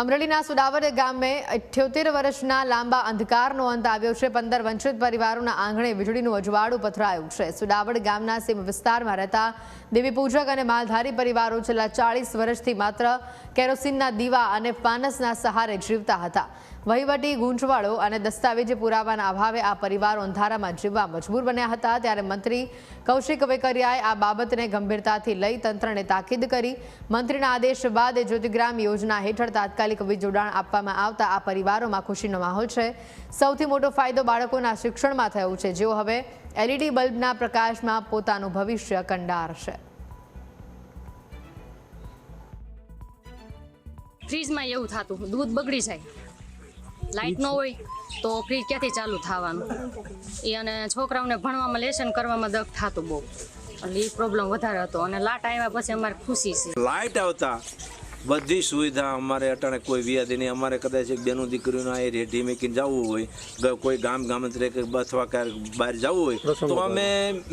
અમરેલીના સુડાવર ગામે અઠ્યોતેર વર્ષના લાંબા અંધકારનો અંત આવ્યો છે. પંદર વંચિત પરિવારોના આંગણે વીજળીનું અજવાળું પથરાયું છે. સુડાવડ ગામના સીમ વિસ્તારમાં રહેતા દેવી પૂજક અને માલધારી પરિવારો છેલ્લા ચાળીસ વર્ષથી માત્ર કેરોસીનના દીવા અને ફાનસના સહારે જીવતા હતા. વહીવટી ગૂંચવાળો અને દસ્તાવેજી પુરાવાના અભાવે આ પરિવારો અંધારામાં જીવવા મજબૂર બન્યા હતા. ત્યારે મંત્રી કૌશિક વેકરિયાએ આ બાબતને ગંભીરતાથી લઈ તંત્રને તાકીદ કરી. મંત્રીના આદેશ બાદ જ્યોતિગ્રામ યોજના હેઠળ તાત્કાલિક વીજ જોડાણ આપવામાં આવતા આ પરિવારોમાં ખુશીનો માહોલ છે. સૌથી મોટો ફાયદો બાળકોના શિક્ષણમાં થયો છે. જેઓ હવે એલઈડી બલ્બના પ્રકાશમાં પોતાનું ભવિષ્ય કંડારશે. ફ્રીજમાં એવું થતું. દૂધ બગડી જાય. લાઇટ ન હોય તો ફ્રીજ ક્યાંથી ચાલુ થવાનું? એ અને છોકરાઓને ભણવામાં, લેસન કરવામાં દખ થતું બહુ. એટલે એ પ્રોબ્લેમ વધારે હતો. અને લાટ આવ્યા પછી અમારે ખુશી છે. લાઇટ આવતા. બધી સુવિધા અમારે અટાણે કોઈ વ્યાધી નહીં. અમારે કદાચ એક બેનું દીકરીનું આ રેઢી મેકીને જવું હોય કોઈ ગામ ગામંત્રે કે અથવા ક્યાંક બહાર જવું હોય તો અમે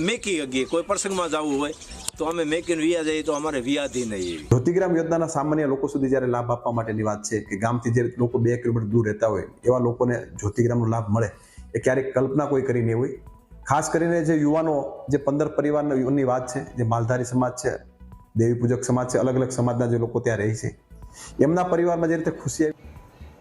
મેકી શકીએ. કોઈ પ્રસંગમાં જવું હોય તો અમે મેકીને વ્યા જઈએ તો અમારે વ્યાધી નહીં એવી. જ્યોતિગ્રામ યોજનાના સામાન્ય લોકો સુધી જ્યારે લાભ આપવા માટેની વાત છે કે ગામથી જે લોકો બે કિલોમીટર દૂર રહેતા હોય એવા લોકોને જ્યોતિગ્રામનો લાભ મળે એ ક્યારેક કલ્પના કોઈ કરી નહીં હોય. ખાસ કરીને જે યુવાનો જે પંદર પરિવારની વાત છે જે માલધારી સમાજ છે દેવી પૂજક સમાજ છે, અલગ અલગ સમાજના જે લોકો ત્યાં રહે છે, એમના પરિવારમાં જે રીતે ખુશી આવી